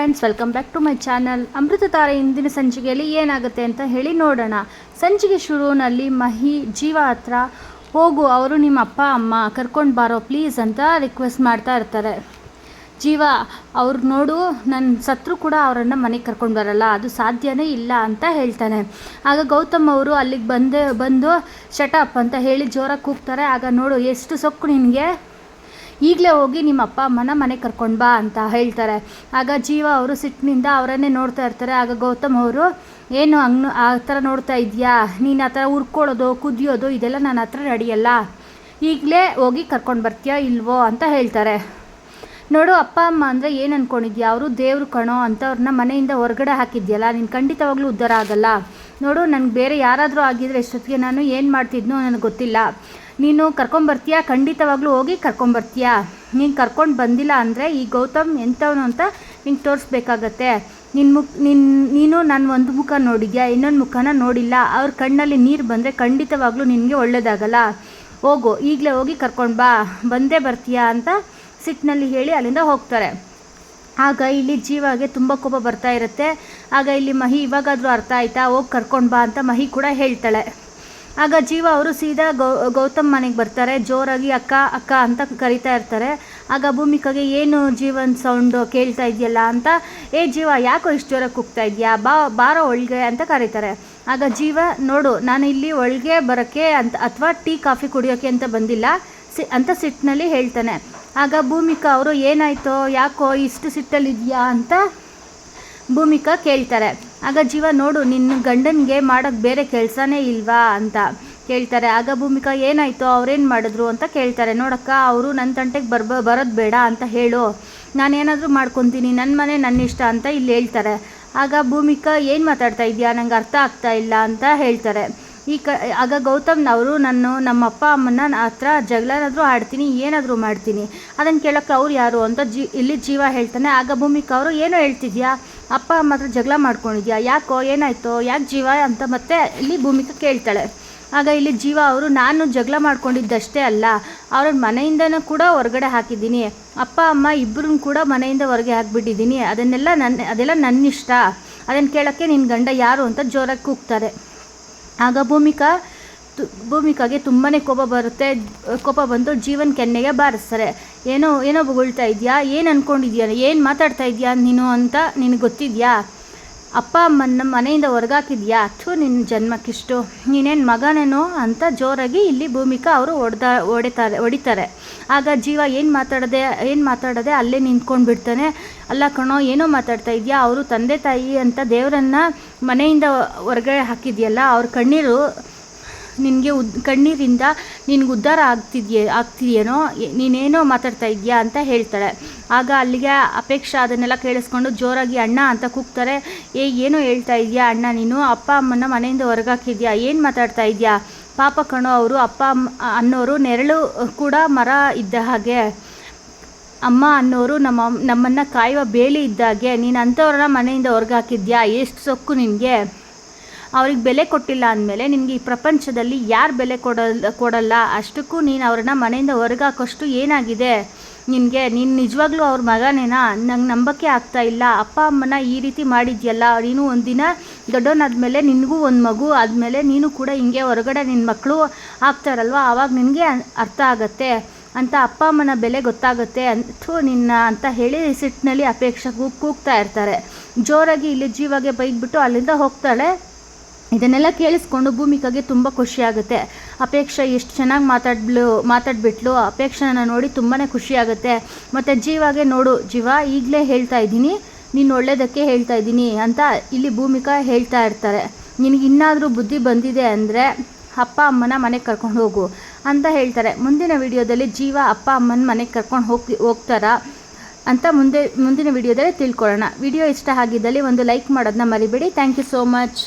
Friends, welcome back to my channel. Amrutha Taare ಇಂದಿನ ಸಂಚಿಕೆಯಲ್ಲಿ ಏನಾಗುತ್ತೆ ಅಂತ ಹೇಳಿ ನೋಡೋಣ. ಸಂಚಿಕೆ ಶುರುವಿನಲ್ಲಿ ಮಹಿ ಜೀವ ಹತ್ರ ಹೋಗು, ಅವರು ನಿಮ್ಮ ಅಪ್ಪ, ಅಮ್ಮ, ಕರ್ಕೊಂಡು ಬಾರೋ, ಪ್ಲೀಸ್ ಅಂತ ರಿಕ್ವೆಸ್ಟ್ ಮಾಡ್ತಾ ಇರ್ತಾರೆ. ಜೀವ, ಅವ್ರು ನೋಡು ನನ್ನ ಸತ್ರು ಕೂಡ ಅವರನ್ನು ಮನೆಗೆ ಕರ್ಕೊಂಡು ಬರಲ್ಲ, ಅದು ಸಾಧ್ಯನೇ ಇಲ್ಲ ಅಂತ ಹೇಳ್ತಾನೆ. ಆಗ ಗೌತಮ್ ಅವರು ಅಲ್ಲಿಗೆ ಬಂದೇ, ಬಂದು ಶಟಪ್ ಅಂತ ಹೇಳಿ ಜೋರಾಗಿ ಕೂಗ್ತಾರೆ. ಆಗ ನೋಡು, ಎಷ್ಟು ಸೊಕ್ಕು ನಿನಗೆ? ಈಗಲೇ ಹೋಗಿ ನಿಮ್ಮ ಅಪ್ಪ ಅಮ್ಮನ ಮನೆಗೆ ಕರ್ಕೊಂಡು ಬಾ ಅಂತ ಹೇಳ್ತಾರೆ. ಆಗ ಜೀವ ಅವರು ಸಿಟ್ಟಿನಿಂದ ಅವರನ್ನೇ ನೋಡ್ತಾ ಇರ್ತಾರೆ. ಆಗ ಗೌತಮ್ ಅವರು, ಏನು ಹಂಗ್ ಆ ಥರ ನೋಡ್ತಾ ಇದೆಯಾ? ನೀನು ಆ ಥರ ಉರ್ಕೊಳ್ಳೋದು ಕುದಿಯೋದು ಇದೆಲ್ಲ ನನ್ನ ಹತ್ರ ನಡೆಯಲ್ಲ. ಈಗಲೇ ಹೋಗಿ ಕರ್ಕೊಂಡು ಬರ್ತೀಯಾ ಇಲ್ವೋ? ಅಂತ ಹೇಳ್ತಾರೆ. ನೋಡು ಅಪ್ಪ, ಅಮ್ಮ ಅಂದರೆ ಏನು ಅಂದ್ಕೊಂಡಿದ್ಯಾ ಅವರು ದೇವ್ರು ಕಣೋ ಅಂತ ಅವ್ರನ್ನ ಮನೆಯಿಂದ ಹೊರಗಡೆ ಹಾಕಿದ್ಯಲ್ಲ. ನೀನು ಖಂಡಿತವಾಗ್ಲೂ ಉದ್ಧಾರ ಆಗಲ್ಲ. ನೋಡು, ನನಗೆ ಬೇರೆ ಯಾರಾದರೂ ಆಗಿದ್ರೆ ಎಷ್ಟೊತ್ತಿಗೆ ನಾನು ಏನು ಮಾಡ್ತಿದ್ನೋ ನನಗೆ ಗೊತ್ತಿಲ್ಲ. ನೀನು ಕರ್ಕೊಂಬರ್ತೀಯಾ? ಖಂಡಿತವಾಗ್ಲೂ ಹೋಗಿ ಕರ್ಕೊಂಬರ್ತೀಯಾ? ನೀನು ಕರ್ಕೊಂಡು ಬಂದಿಲ್ಲ ಅಂದರೆ ಈ ಗೌತಮ್ ಎಂಥವನು ಅಂತ ನಿಂಗೆ ತೋರಿಸ್ಬೇಕಾಗತ್ತೆ. ನಿನ್ನ ಮುಖ ನಿನ್ನ ನೀನು ನಾನು ಒಂದು ಮುಖ ನೋಡಿದ್ಯಾ? ಇನ್ನೊಂದು ಮುಖನ ನೋಡಿಲ್ಲ. ಅವ್ರ ಕಣ್ಣಲ್ಲಿ ನೀರು ಬಂದರೆ ಖಂಡಿತವಾಗ್ಲೂ ನಿನಗೆ ಒಳ್ಳೆಯದಾಗಲ್ಲ ಹೋಗು, ಈಗಲೇ ಹೋಗಿ ಕರ್ಕೊಂಡು ಬಾ. ಬಂದೇ ಬರ್ತೀಯಾ ಅಂತ ಸಿಟ್ಟಿನಲ್ಲಿ ಹೇಳಿ ಅಲ್ಲಿಂದ ಹೋಗ್ತಾರೆ. ಆಗ ಇಲ್ಲಿ ಜೀವಾಗೆ ತುಂಬ ಕೋಪ ಬರ್ತಾ ಇರುತ್ತೆ. ಆಗ ಇಲ್ಲಿ ಮಹಿ ಇವಾಗಾದರೂ ಅರ್ಥ ಆಯ್ತಾ? ಹೋಗಿ ಕರ್ಕೊಂಡು ಬಾ ಅಂತ ಮಹಿ ಕೂಡ ಹೇಳ್ತಾಳೆ. ಆಗ ಜೀವ ಅವರು ಸೀದಾ ಗೌ, ಗೌತಮ್ ಮನೆಗೆ ಬರ್ತಾರೆ. ಜೋರಾಗಿ ಅಕ್ಕ ಅಕ್ಕ ಅಂತ ಕರಿತಾ ಇರ್ತಾರೆ. ಆಗ ಭೂಮಿಕಾಗೆ, ಏನು ಜೀವನ್ ಸೌಂಡು ಕೇಳ್ತಾ ಇದೆಯಲ್ಲ ಅಂತ? ಏ ಜೀವ, ಯಾಕೋ ಇಷ್ಟು ಜೋರಾಗಿ ಕೂಗ್ತಾ ಇದೆಯಾ? ಬಾ, ಬಾರೋ ಒಳಗೆ ಅಂತ ಕರೀತಾರೆ. ಆಗ ಜೀವ, ನೋಡು, ನಾನು ಇಲ್ಲಿ ಒಳಗೆ ಬರೋಕ್ಕೆ ಅಂತ, ಅಥವಾ ಟೀ, ಕಾಫಿ ಕುಡಿಯೋಕ್ಕೆ ಅಂತ ಬಂದಿಲ್ಲ. ಸಿ, ಅಂತ ಸಿಟ್ಟಿನಲ್ಲಿ ಹೇಳ್ತಾನೆ. ಆಗ ಭೂಮಿಕಾ ಅವರು, ಏನಾಯ್ತೋ, ಯಾಕೋ ಇಷ್ಟು ಸಿಟ್ಟಲ್ಲಿದೆಯಾ ಅಂತ ಭೂಮಿಕಾ ಕೇಳ್ತಾರೆ. ಆಗ ಜೀವ, ನೋಡು, ನಿನ್ನ ಗಂಡನಿಗೆ ಮಾಡೋಕ್ಕೆ ಬೇರೆ ಕೆಲಸನೇ ಇಲ್ವಾ? ಅಂತ ಕೇಳ್ತಾರೆ. ಆಗ ಭೂಮಿಕಾ, ಏನಾಯ್ತು, ಅವ್ರೇನು ಮಾಡಿದ್ರು? ಅಂತ ಕೇಳ್ತಾರೆ. ನೋಡಕ್ಕ, ಅವರು ನನ್ನ ತಂಟೆಗೆ ಬರ್ಬ, ಬರೋದು ಬೇಡ ಅಂತ ಹೇಳು. ನಾನೇನಾದರೂ ಮಾಡ್ಕೊತೀನಿ. ನನ್ನ ಮನೆ ನನ್ನ ಇಷ್ಟ ಅಂತ ಇಲ್ಲಿ ಹೇಳ್ತಾರೆ. ಆಗ ಭೂಮಿಕಾ, ಏನು ಮಾತಾಡ್ತಾ ಇದೆಯಾ ನಂಗೆ ಅರ್ಥ ಆಗ್ತಾ ಇಲ್ಲ ಅಂತ ಹೇಳ್ತಾರೆ. ಈ ಕ, ಆಗ ಗೌತಮ್ನವರು ನಾನು ನಮ್ಮ ಅಪ್ಪ ಅಮ್ಮನ ಹತ್ರ ಜಗಳನಾದರೂ ಆಡ್ತೀನಿ, ಏನಾದರೂ ಮಾಡ್ತೀನಿ. ಅದನ್ನು ಕೇಳೋಕ್ಕೆ ಅವ್ರು ಯಾರು ಅಂತ ಜಿ, ಇಲ್ಲಿ ಜೀವ ಹೇಳ್ತಾನೆ. ಆಗ ಭೂಮಿಕಾ ಅವರು ಏನೋ ಹೇಳ್ತಿದ್ಯಾ? ಅಪ್ಪ ಅಮ್ಮ ಹತ್ರ ಜಗಳ ಮಾಡ್ಕೊಂಡಿದ್ಯಾ? ಯಾಕೋ, ಏನಾಯ್ತೋ? ಯಾಕೆ ಜೀವ ಅಂತ ಮತ್ತೆ ಇಲ್ಲಿ ಭೂಮಿಕಾ ಕೇಳ್ತಾಳೆ. ಆಗ ಇಲ್ಲಿ ಜೀವ ಅವರು, ನಾನು ಜಗಳ ಮಾಡ್ಕೊಂಡಿದ್ದಷ್ಟೇ ಅಲ್ಲ ಅವ್ರ ಮನೆಯಿಂದನೂ ಕೂಡ ಹೊರಗಡೆ ಹಾಕಿದ್ದೀನಿ. ಅಪ್ಪ, ಅಮ್ಮ ಇಬ್ಬರನ್ನ ಕೂಡ ಮನೆಯಿಂದ ಹೊರಗೆ ಹಾಕಿಬಿಟ್ಟಿದ್ದೀನಿ. ಅದನ್ನೆಲ್ಲ ನನ್ನ ಅದೆಲ್ಲ ನನ್ನ ಇಷ್ಟ ಅದನ್ನು ಕೇಳೋಕ್ಕೆ ನಿನ್ನ ಗಂಡ ಯಾರು ಅಂತ ಜೋರಾಗಿ ಕೂಗ್ತಾರೆ. ಆಗ ಭೂಮಿಕಾ ಭೂಮಿಕಾಗೆ ತುಂಬಾ ಕೋಪ ಬರುತ್ತೆ, ಕೋಪ ಬಂದು ಜೀವನ್ ಕೆನ್ನೆಗೆ ಬಾರಿಸ್ತಾರೆ. ಏನೋ ಏನೋ ಬೊಗಳ್ತಾ ಇದೆಯಾ? ಏನು ಅಂದ್ಕೊಂಡಿದ್ಯಾ ಏನು ಮಾತಾಡ್ತಾ ಇದೆಯಾ ನೀನು ಅಂತ ನಿನಗೆ ಗೊತ್ತಿದೆಯಾ? ಅಪ್ಪ ಅಮ್ಮನ ಮನೆಯಿಂದ ಹೊರಗಾಕಿದ್ಯಾ? ಅಥವಾ ನಿನ್ನ ಜನ್ಮಕ್ಕಿಷ್ಟು. ನೀನೇನು ಮಗನೇನೋ ಅಂತ ಜೋರಾಗಿ ಇಲ್ಲಿ ಭೂಮಿಕಾ ಅವರು ಹೊಡೆದ ಹೊಡಿತಾರೆ ಹೊಡಿತಾರೆ ಆಗ ಜೀವ ಏನು ಮಾತಾಡದೆ ಏನು ಮಾತಾಡದೆ ಅಲ್ಲೇ ನಿಂತ್ಕೊಂಡು ಬಿಡ್ತಾನೆ. ಅಲ್ಲ ಕಣೋ, ಏನೋ ಮಾತಾಡ್ತಾ ಇದೆಯಾ? ಅವರು ತಂದೆ ತಾಯಿ ಅಂತ ದೇವರನ್ನ ಮನೆಯಿಂದ ಹೊರಗಡೆ ಹಾಕಿದ್ಯಲ್ಲ, ಅವ್ರ ಕಣ್ಣೀರು ನಿನಗೆ ಉದ್, ಕಣ್ಣೀರಿಂದ ನಿನಗೆ ಉದ್ಧಾರ ಆಗ್ತಿದ್ಯೇ, ಆಗ್ತಿದೆಯೇನೋ ನೀನೇನೋ ಮಾತಾಡ್ತಾ ಇದೆಯಾ ಅಂತ ಹೇಳ್ತಾಳೆ. ಆಗ ಅಲ್ಲಿಗೆ ಅಪೇಕ್ಷಾ ಅದನ್ನೆಲ್ಲ ಕೇಳಿಸ್ಕೊಂಡು ಜೋರಾಗಿ, ಅಣ್ಣ ಅಂತ ಕೂಗ್ತಾರೆ. ಏ, ಏನೋ ಹೇಳ್ತಾ ಇದೆಯಾ ಅಣ್ಣ ನೀನು? ಅಪ್ಪ ಅಮ್ಮನ ಮನೆಯಿಂದ ಹೊರಗಾಕಿದ್ಯಾ? ಏನು ಮಾತಾಡ್ತಾ ಇದೆಯಾ? ಪಾಪ ಕಣೋ, ಅವರು ಅಪ್ಪ ಅಮ್ಮ, ಅನ್ನೋರು ನೆರಳು ಕೂಡ ಮರ ಇದ್ದ ಹಾಗೆ. ಅಮ್ಮ ಅನ್ನೋರು ನಮ್ಮ ನಮ್ಮನ್ನು ಕಾಯುವ ಬೇಲಿ ಇದ್ದಾಗೆ ನೀನು ಅಂಥವ್ರನ್ನ ಮನೆಯಿಂದ ಹೊರಗಾಕಿದ್ಯಾ? ಎಷ್ಟು ಸೊಕ್ಕು ನಿನಗೆ? ಅವ್ರಿಗೆ ಬೆಲೆ ಕೊಟ್ಟಿಲ್ಲ ಅಂದಮೇಲೆ ನಿನಗೆ ಈ ಪ್ರಪಂಚದಲ್ಲಿ ಯಾರು ಬೆಲೆ ಕೊಡಲ್ಲ ಕೊಡಲ್ಲ? ಅಷ್ಟಕ್ಕೂ ನೀನು ಅವ್ರನ್ನ ಮನೆಯಿಂದ ಹೊರಗಾಕೋಷ್ಟು ಏನಾಗಿದೆ? ನಿನಗೆ, ನೀನು ನಿಜವಾಗ್ಲೂ ಅವ್ರ ಮಗನೇನಾ? ನಂಗೆ ನಂಬಕ್ಕೆ ಆಗ್ತಾ ಇಲ್ಲ. ಅಪ್ಪ ಅಮ್ಮನ ಈ ರೀತಿ ಮಾಡಿದ್ಯಲ್ಲ? ನೀನು ಒಂದಿನ ದೊಡ್ಡವನಾದ್ಮೇಲೆ ನಿನಗೂ ಒಂದು ಮಗು ಆದಮೇಲೆ ನೀನು ಕೂಡ ಹಿಂಗೆ ಹೊರಗಡೆ ನಿನ್ನ ಮಕ್ಕಳು ಆಗ್ತಾರಲ್ವ? ಆವಾಗ ನಿನಗೆ ಅರ್ಥ ಆಗತ್ತೆ. ಅಂತ ಅಪ್ಪ ಅಮ್ಮನ ಬೆಲೆ ಗೊತ್ತಾಗುತ್ತೆ ಅಂತೂ ನಿನ್ನ ಅಂತ ಹೇಳಿ ಸಿಟ್ಟಿನಲ್ಲಿ ಅಪೇಕ್ಷೆ ಕೂಗ್ತಾ ಇರ್ತಾರೆ. ಜೋರಾಗಿ ಇಲ್ಲಿ ಜೀವಾಗೆ ಬೈದ್ಬಿಟ್ಟು ಅಲ್ಲಿಂದ ಹೋಗ್ತಾಳೆ. ಇದನ್ನೆಲ್ಲ ಕೇಳಿಸ್ಕೊಂಡು ಭೂಮಿಕಾಗೆ ತುಂಬ ಖುಷಿಯಾಗುತ್ತೆ ಅಪೇಕ್ಷೆ ಎಷ್ಟು ಚೆನ್ನಾಗಿ ಮಾತಾಡ್ಲು ಮಾತಾಡ್ಬಿಟ್ಲು ಅಪೇಕ್ಷೆನ ನೋಡಿ ತುಂಬಾ ಖುಷಿಯಾಗುತ್ತೆ ಮತ್ತು ಜೀವಾಗೆ ನೋಡು, ಜೀವ, ಈಗಲೇ ಹೇಳ್ತಾ ಇದ್ದೀನಿ, ನೀನು ಒಳ್ಳೇದಕ್ಕೆ ಹೇಳ್ತಾ ಇದ್ದೀನಿ ಅಂತ ಇಲ್ಲಿ ಭೂಮಿಕಾ ಹೇಳ್ತಾ ಇರ್ತಾರೆ. ನಿನಗೆ ಇನ್ನಾದರೂ ಬುದ್ಧಿ ಬಂದಿದೆ ಅಂದರೆ ಅಪ್ಪ ಅಮ್ಮನ ಮನೆಗೆ ಕರ್ಕೊಂಡು ಹೋಗು ಅಂತ ಹೇಳ್ತಾರೆ. ಮುಂದಿನ ವಿಡಿಯೋದಲ್ಲಿ ಜೀವ, ಅಪ್ಪ, ಅಮ್ಮನ ಮನೆಗೆ ಕರ್ಕೊಂಡು ಹೋಗಿ, ಹೋಗ್ತಾರಾ ಅಂತ ಮುಂದೆ, ಮುಂದಿನ ವಿಡಿಯೋದಲ್ಲಿ ತಿಳ್ಕೊಳ್ಳೋಣ. ವಿಡಿಯೋ ಇಷ್ಟ ಆಗಿದ್ದಲ್ಲಿ ಒಂದು ಲೈಕ್ ಮಾಡೋದನ್ನ ಮರಿಬೇಡಿ. Thank you so much.